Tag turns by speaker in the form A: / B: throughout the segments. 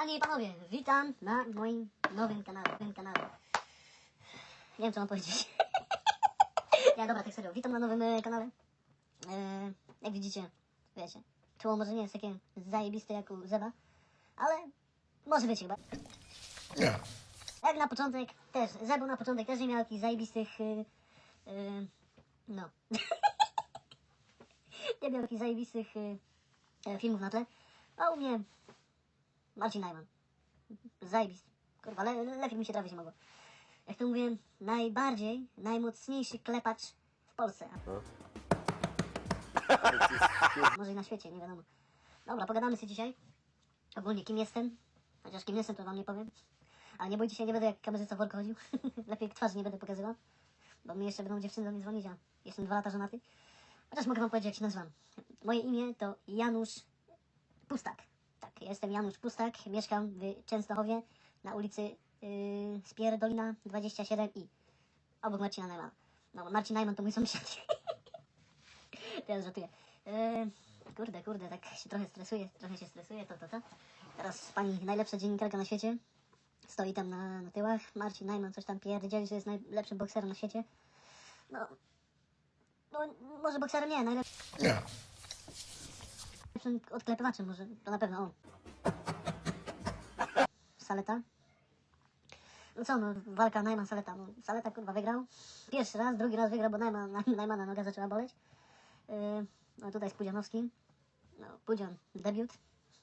A: Panie i panowie, witam na moim nowym kanale. Nowym kanale. Nie wiem, co mam powiedzieć. nie, dobra, tak serio. Witam na nowym e, kanale. E, jak widzicie, wiecie, tło może nie jest takie zajebiste jak u Zeba, ale może wiecie chyba.
B: Nie.
A: Jak na początek też, Zebu na początek też nie miał jakichś zajebistych, y, y, no. nie miał jakichś zajebistych y, e, filmów na tle, a u mnie Marcin Najman. Zajebisty. Kurwa, le, lepiej mi się trafić nie mogło. Jak to mówię, najbardziej, najmocniejszy klepacz w Polsce. Może i na świecie, nie wiadomo. Dobra, pogadamy sobie dzisiaj. Ogólnie kim jestem. Chociaż kim jestem, to wam nie powiem. Ale nie bójcie się, nie będę jak kamerzysta w worku chodził. Lepiej twarzy nie będę pokazywał. Bo mi jeszcze będą dziewczyny do mnie dzwonić, a jestem dwa lata żonaty. Chociaż mogę wam powiedzieć, jak się nazywam. Moje imię to Janusz Pustak. Jestem Janusz Pustak. Mieszkam w Częstochowie na ulicy yy, Spierdolina 27i. Obok Marcina Najmana. No, Marcin Najman to mój sąsiad. Teraz żartuję. Yy, kurde, kurde, tak się trochę stresuję, trochę się stresuję, to, to, to. Teraz pani najlepsza dziennikarka na świecie stoi tam na, na tyłach. Marcin Najman coś tam pierdzieli, że jest najlepszym bokserem na świecie. No, no może bokserem nie, najlepszym
B: Nie.
A: Odklepywaczem może, to na pewno on. Saleta. No co, no, walka Najman-Saleta. No, Saleta kurwa wygrał. Pierwszy raz, drugi raz wygrał, bo Najman, Najmana noga zaczęła boleć. Yy, no tutaj z Pudzianowskim. No, Pudzian, debiut.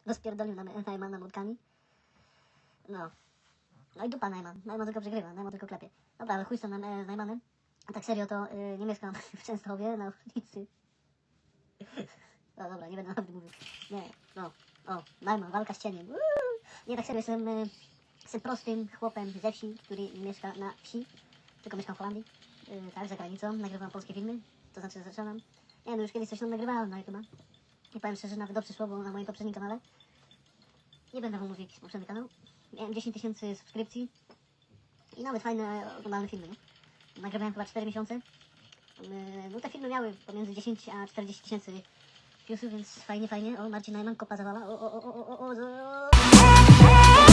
A: Rozpierdolił na Najmana młotkami. No. No i dupa Najman. Najman tylko przegrywa, Najman tylko klepie. Dobra, ale chuj z tym Naj- Najmanem. A tak serio to yy, nie mieszkam w Częstochowie na ulicy. No dobra, nie będę nawet mówił. Nie, no. O, Najman, walka z cieniem. Nie, tak serio, jestem, yy, jestem prostym chłopem ze wsi, który mieszka na wsi. Tylko mieszkam w Holandii. Yy, tak, za granicą. Nagrywam polskie filmy. To znaczy zaczynam. Nie no, już kiedyś coś tam nagrywałem na YouTube'a. I powiem szczerze, nawet dobrze szło, bo na moim poprzednim kanale. Nie będę wam mówił jakiś poprzedni kanał. Miałem 10 tysięcy subskrypcji. I nawet fajne, oglądalne filmy, nie? Nagrywałem chyba 4 miesiące. Yy, No te filmy miały pomiędzy 10 a 40 tysięcy więc fajnie, fajnie. O, Marcin Najman, kopa zawala. O, o, o, o, o, o, o.